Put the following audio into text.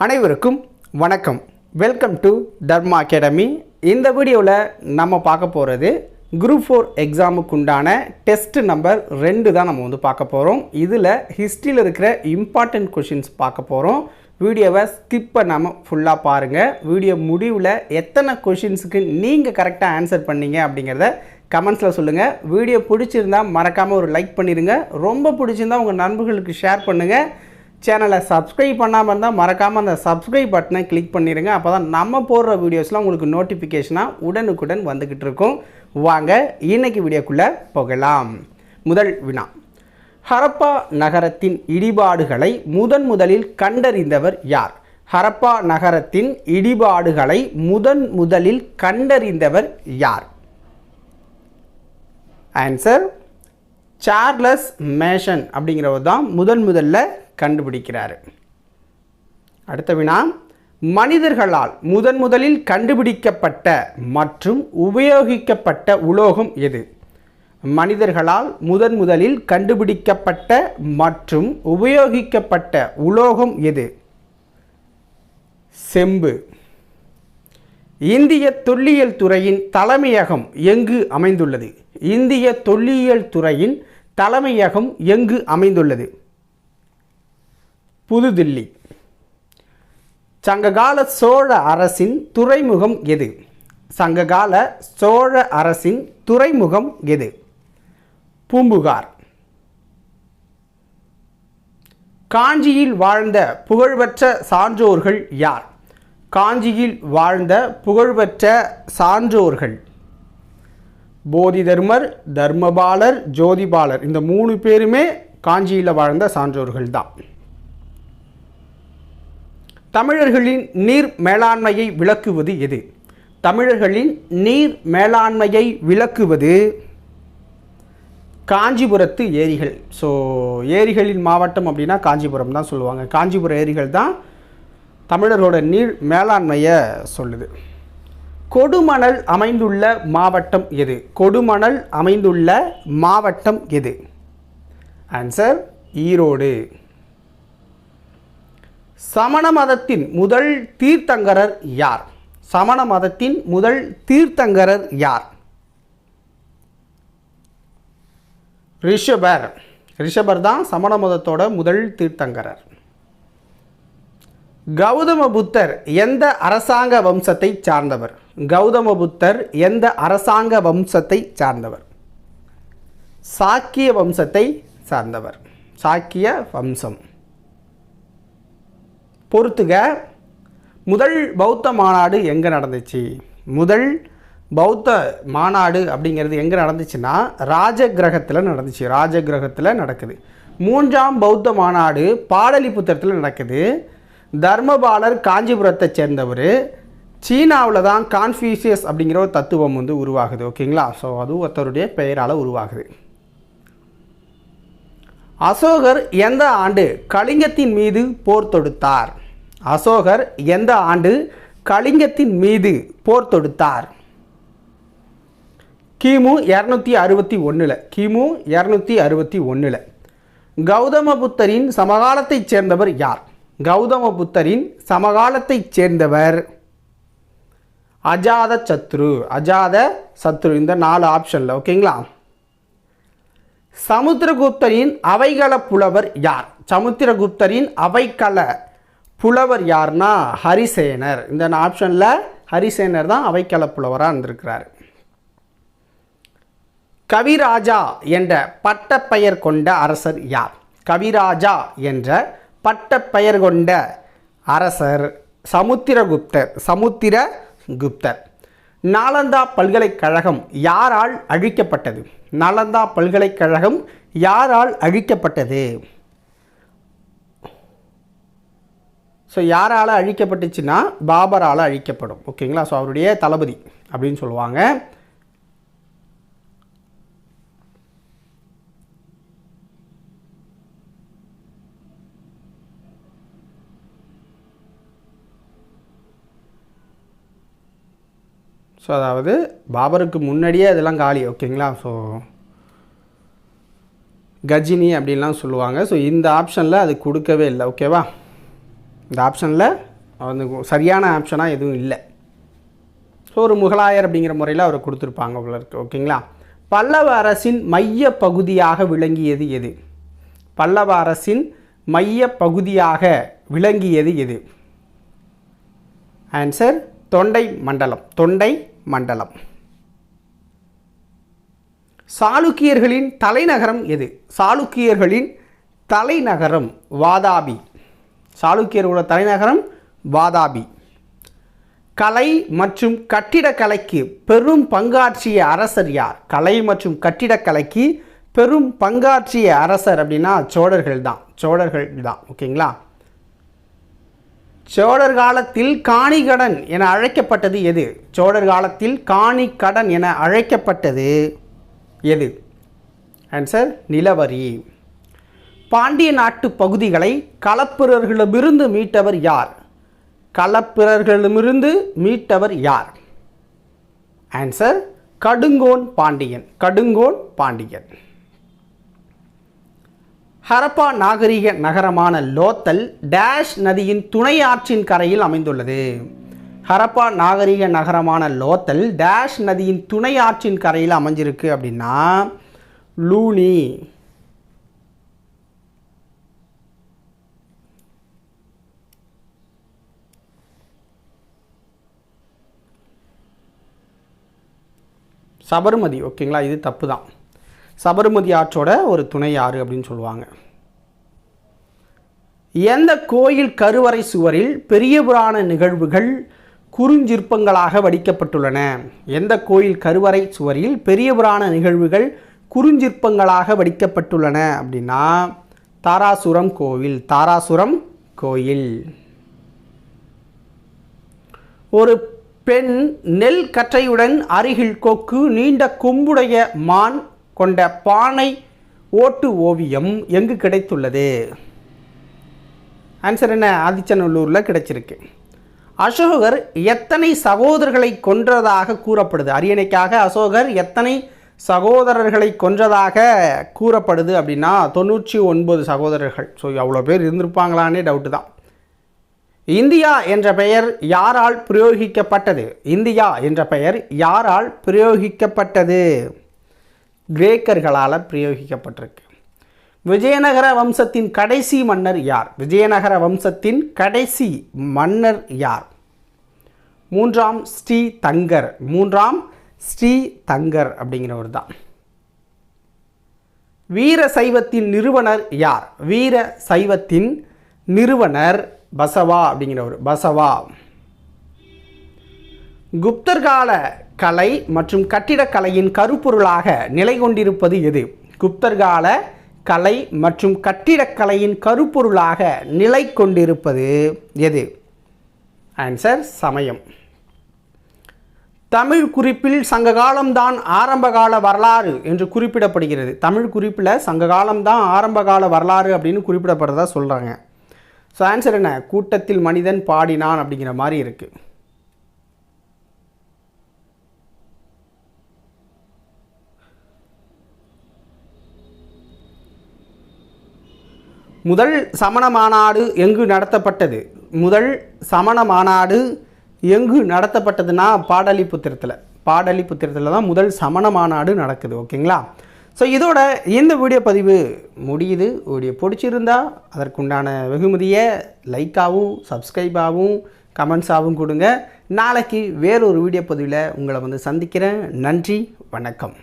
அனைவருக்கும் வணக்கம். Welcome to Dharma academy இந்த வீடியோவில் நம்ம பார்க்க போகிறது குரூப் ஃபோர் எக்ஸாமுக்கு உண்டான டெஸ்ட் நம்பர் ரெண்டு தான் நம்ம வந்து பார்க்க போகிறோம் இதில் ஹிஸ்ட்ரியில் இருக்கிற இம்பார்ட்டண்ட் கொஷின்ஸ் பார்க்க போகிறோம் வீடியோவை ஸ்கிப் பண்ணாமல் ஃபுல்லாக பாருங்கள் வீடியோ முடிவில் எத்தனை கொஷின்ஸுக்கு நீங்கள் கரெக்டாக ஆன்சர் பண்ணீங்க அப்படிங்கிறத கமெண்ட்ஸில் சொல்லுங்கள் வீடியோ பிடிச்சிருந்தா மறக்காமல் ஒரு லைக் பண்ணிடுங்க ரொம்ப பிடிச்சிருந்தா உங்கள் நண்பர்களுக்கு ஷேர் பண்ணுங்கள் சேனலை சப்ஸ்கிரைப் பண்ணாமல் இருந்தால் மறக்காமல் அந்த சப்ஸ்கிரைப் பட்டனை கிளிக் பண்ணிடுங்க அப்போ தான் நம்ம போடுற வீடியோஸ்லாம் உங்களுக்கு நோட்டிஃபிகேஷனாக உடனுக்குடன் வந்துக்கிட்டு இருக்கும். வாங்க இன்னைக்கு வீடியோக்குள்ளே போகலாம். முதல் வினா. ஹரப்பா நகரத்தின் இடிபாடுகளை முதன் முதலில் கண்டறிந்தவர் யார்? ஹரப்பா நகரத்தின் இடிபாடுகளை முதன் முதலில் கண்டறிந்தவர் யார்? ஆன்சர் சார்லஸ் மேஷன் அப்படிங்கிறவர் தான் முதன் முதல்ல கண்டுபிடிக்கிறாரு. அடுத்த வினா மனிதர்களால் முதன் முதலில் கண்டுபிடிக்கப்பட்ட மற்றும் உபயோகிக்கப்பட்ட உலோகம் எது? மனிதர்களால் முதன் முதலில் கண்டுபிடிக்கப்பட்ட மற்றும் உபயோகிக்கப்பட்ட உலோகம் எது? செம்பு. இந்திய தொல்லியல் துறையின் தலைமையகம் எங்கு அமைந்துள்ளது? இந்திய தொல்லியல் துறையின் தலைமையகம் எங்கு அமைந்துள்ளது? புதுதில்லி. சங்ககால சோழ அரசின் துறைமுகம் எது? சங்ககால சோழ அரசின் துறைமுகம் எது? பூம்புகார். காஞ்சியில் வாழ்ந்த புகழ்பெற்ற சான்றோர்கள் யார்? காஞ்சியில் வாழ்ந்த புகழ்பெற்ற சான்றோர்கள். போதிதர்மர் தர்மபாலர் ஜோதிபாலர். இந்த மூணு பேருமே காஞ்சியில் வாழ்ந்த சான்றோர்கள் தான் தமிழர்களின் நீர் மேலாண்மையை விளக்குவது எது? தமிழர்களின் நீர் மேலாண்மையை விளக்குவது காஞ்சிபுரத்து ஏரிகள். ஸோ ஏரிகளின் மாவட்டம் அப்படின்னா காஞ்சிபுரம் தான் சொல்லுவாங்க. காஞ்சிபுரம் ஏரிகள் தான் தமிழரோட நீர் மேலாண்மையை சொல்லுது. கொடுமணல் அமைந்துள்ள மாவட்டம் எது? கொடுமணல் அமைந்துள்ள மாவட்டம் எது? ஆன்சர் ஈரோடு. சமண மதத்தின் முதல் தீர்த்தங்கரர் யார்? சமண மதத்தின் முதல் தீர்த்தங்கரர் யார்? ரிஷபர். ரிஷபர் தான் சமண மதத்தோட முதல் தீர்த்தங்கரர். கௌதம புத்தர் எந்த அரசாங்க வம்சத்தை சார்ந்தவர்? கௌதம புத்தர் எந்த அரசாங்க வம்சத்தை சார்ந்தவர்? சாக்கிய வம்சத்தை சார்ந்தவர். சாக்கிய வம்சம். பொறுத்துக முதல் பௌத்த மாநாடு எங்கே நடந்துச்சு? முதல் பௌத்த மாநாடு அப்படிங்கிறது எங்கே நடந்துச்சுன்னா ராஜகிரகத்தில் நடந்துச்சு. ராஜகிரகத்தில் நடக்குது. மூன்றாம் பௌத்த மாநாடு பாடலிபுத்திரத்தில் நடக்குது. தர்மபாலர் காஞ்சிபுரத்தை சேர்ந்தவர். சீனாவில் தான் கான்ஃபியூசியஸ் அப்படிங்கிற ஒரு தத்துவம் வந்து உருவாகுது ஓகேங்களா? ஸோ அது ஒருத்தருடைய பெயரால் உருவாகுது. அசோகர் எந்த ஆண்டு கலிங்கத்தின் மீது போர் தொடுத்தார்? அசோகர் எந்த ஆண்டு கலிங்கத்தின் மீது போர் தொடுத்தார்? கிமு இரநூத்தி அறுபத்தி ஒன்றில் கிமு இரநூத்தி அறுபத்தி ஒன்றில் கௌதம புத்தரின் சமகாலத்தைச் சேர்ந்தவர் யார்? கௌதம புத்தரின் சமகாலத்தைச் சேர்ந்தவர் அஜாத சத்ரு அஜாத சத்ரு இந்த நாலு ஆப்ஷனில் ஓகேங்களா சமுத்திரகுப்தரின் அவைகள புலவர் யார்? சமுத்திரகுப்தரின் அவைக்கள புலவர் யார்னா ஹரிசேனர். இந்த ஆப்ஷனில் ஹரிசேனர் தான் அவைக்கள புலவராக இருந்திருக்கிறார். கவிராஜா என்ற பட்டப்பெயர் கொண்ட அரசர் யார்? கவிராஜா என்ற பட்டப்பெயர் கொண்ட அரசர் சமுத்திரகுப்தர் சமுத்திர குப்தர். நாலந்தா பல்கலைக்கழகம் யாரால் அழிக்கப்பட்டது? நாலந்தா பல்கலைக்கழகம் யாரால் அழிக்கப்பட்டது? ஸோ யாரால் அழிக்கப்பட்டுச்சுன்னா பாபரால் அழிக்கப்படும். ஓகேங்களா? ஸோ அவருடைய தளபதி அப்படின்னு சொல்லுவாங்க. ஸோ அதாவது பாபருக்கு முன்னாடியே அதெல்லாம் காலி ஓகேங்களா? ஸோ கஜினி அப்படின்லாம் சொல்லுவாங்க. ஸோ இந்த ஆப்ஷனில் அது கொடுக்கவே இல்லை ஓகேவா? இந்த ஆப்ஷனில் அந்த சரியான ஆப்ஷனாக எதுவும் இல்லை. ஸோ ஒரு முகலாயர் அப்படிங்கிற முறையில் அவர் கொடுத்துருப்பாங்க உங்களுக்கு ஓகேங்களா? பல்லவ அரசின் மைய பகுதியாக விளங்கியது எது? பல்லவ அரசின் மைய பகுதியாக விளங்கியது எது? ஆன்சர் தொண்டை மண்டலம். தொண்டை மண்டலம். சாளுக்கியர்களின் தலைநகரம் எது? சாளுக்கியர்களின் தலைநகரம் வாதாபி. சாளுக்கியர்களோட தலைநகரம் வாதாபி. கலை மற்றும் கட்டிடக்கலைக்கு பெரும் பங்காற்றிய அரசர் யார்? கலை மற்றும் கட்டிடக்கலைக்கு பெரும் பங்காற்றிய அரசர் அப்படின்னா சோழர்கள் தான். சோழர்கள் தான். ஓகேங்களா? சோழர் காலத்தில் காணிகடன் என அழைக்கப்பட்டது எது? சோழர் காலத்தில் காணிக்கடன் என அழைக்கப்பட்டது எது? ஆன்சர் நிலவரி. பாண்டிய நாட்டு பகுதிகளை களப்பிரர்களிடமிருந்து மீட்டவர் யார்? களப்பிரர்களிடமிருந்து மீட்டவர் யார்? ஆன்சர் கடுங்கோன் பாண்டியன். கடுங்கோன் பாண்டியன். ஹரப்பா நாகரிக நகரமான லோத்தல் டேஷ் நதியின் துணை ஆற்றின் கரையில் அமைந்துள்ளது. ஹரப்பா நாகரிக நகரமான லோத்தல் டேஷ் நதியின் துணை ஆற்றின் கரையில் அமைஞ்சிருக்கு அப்படின்னா லூனி. சபர்மதி ஓகேங்களா? இது தப்பு தான் சபர்மதி ஆற்றோட ஒரு துணை ஆறு அப்படின்னு சொல்லுவாங்க. எந்த கோயில் கருவறை சுவரில் பெரிய புராண நிகழ்வுகள் குறுஞ்சிற்பங்களாக வடிக்கப்பட்டுள்ளன? எந்த கோயில் கருவறை சுவரில் பெரிய புராண நிகழ்வுகள் குறுஞ்சிற்பங்களாக வடிக்கப்பட்டுள்ளன? அப்படின்னா தாராசுரம் கோவில் தாராசுரம் கோயில். ஒரு பெண் நெல் கற்றையுடன் அருகில் கொக்கு நீண்ட கொம்புடைய மான் கொண்ட பானை ஓட்டு ஓவியம் எங்கு கிடைத்துள்ளது? ஆன்சர் என்ன? ஆதிச்சநல்லூரில் கிடைச்சிருக்கு. அசோகர் எத்தனை சகோதரர்களை கொன்றதாக கூறப்படுது? அரியணைக்காக அசோகர் எத்தனை சகோதரர்களை கொன்றதாக கூறப்படுது அப்படின்னா தொண்ணூற்றி ஒன்பது சகோதரர்கள். ஸோ அவ்வளோ பேர் இருந்திருப்பாங்களான்னே டவுட்டு தான். இந்தியா என்ற பெயர் யாரால் பிரயோகிக்கப்பட்டது? இந்தியா என்ற பெயர் யாரால் பிரயோகிக்கப்பட்டது? கிரேக்கர்களால் பிரயோகிக்கப்பட்டிருக்கு. விஜயநகர வம்சத்தின் கடைசி மன்னர் யார்? விஜயநகர வம்சத்தின் கடைசி மன்னர் யார்? மூன்றாம் ஸ்ரீ தங்கர். மூன்றாம் ஸ்ரீ தங்கர் அப்படிங்கிறவர் தான். வீர சைவத்தின் நிறுவனர் யார்? வீர சைவத்தின் நிறுவனர் பசவா அப்படிங்கிறவர். பசவா. குப்தர் கலை மற்றும் கட்டிடக்கலையின் கருப்பொருளாக நிலை கொண்டிருப்பது எது? குப்தர்கால கலை மற்றும் கட்டிடக்கலையின் கருப்பொருளாக நிலை கொண்டிருப்பது எது? ஆன்சர் சமயம். தமிழ் குறிப்பில் சங்ககாலம்தான் ஆரம்பகால வரலாறு என்று குறிப்பிடப்படுகிறது. தமிழ் குறிப்பில் சங்ககாலம்தான் ஆரம்பகால வரலாறு அப்படின்னு குறிப்பிடப்படுறதா சொல்கிறாங்க ஸோ ஆன்சர் என்ன? கூட்டத்தில் மனிதன் பாடினான் அப்படிங்கிற மாதிரி இருக்குது முதல் சமண மாநாடு எங்கு நடத்தப்பட்டது? முதல் சமண மாநாடு எங்கு நடத்தப்பட்டதுன்னா பாடலிபுத்திரத்தில் பாடலிபுத்திரத்தில் தான் முதல் சமண மாநாடு நடக்குது ஓகேங்களா? ஸோ இதோட இந்த வீடியோ பதிவு முடியுது. வீடியோ பிடிச்சிருந்தா அதற்குண்டான வெகுமதியை லைக்காகவும் சப்ஸ்கிரைபாகவும் கமெண்ட்ஸாகவும் கொடுங்க. நாளைக்கு வேறொரு வீடியோ பதிவில் உங்களை வந்து சந்திக்கிறேன். நன்றி வணக்கம்.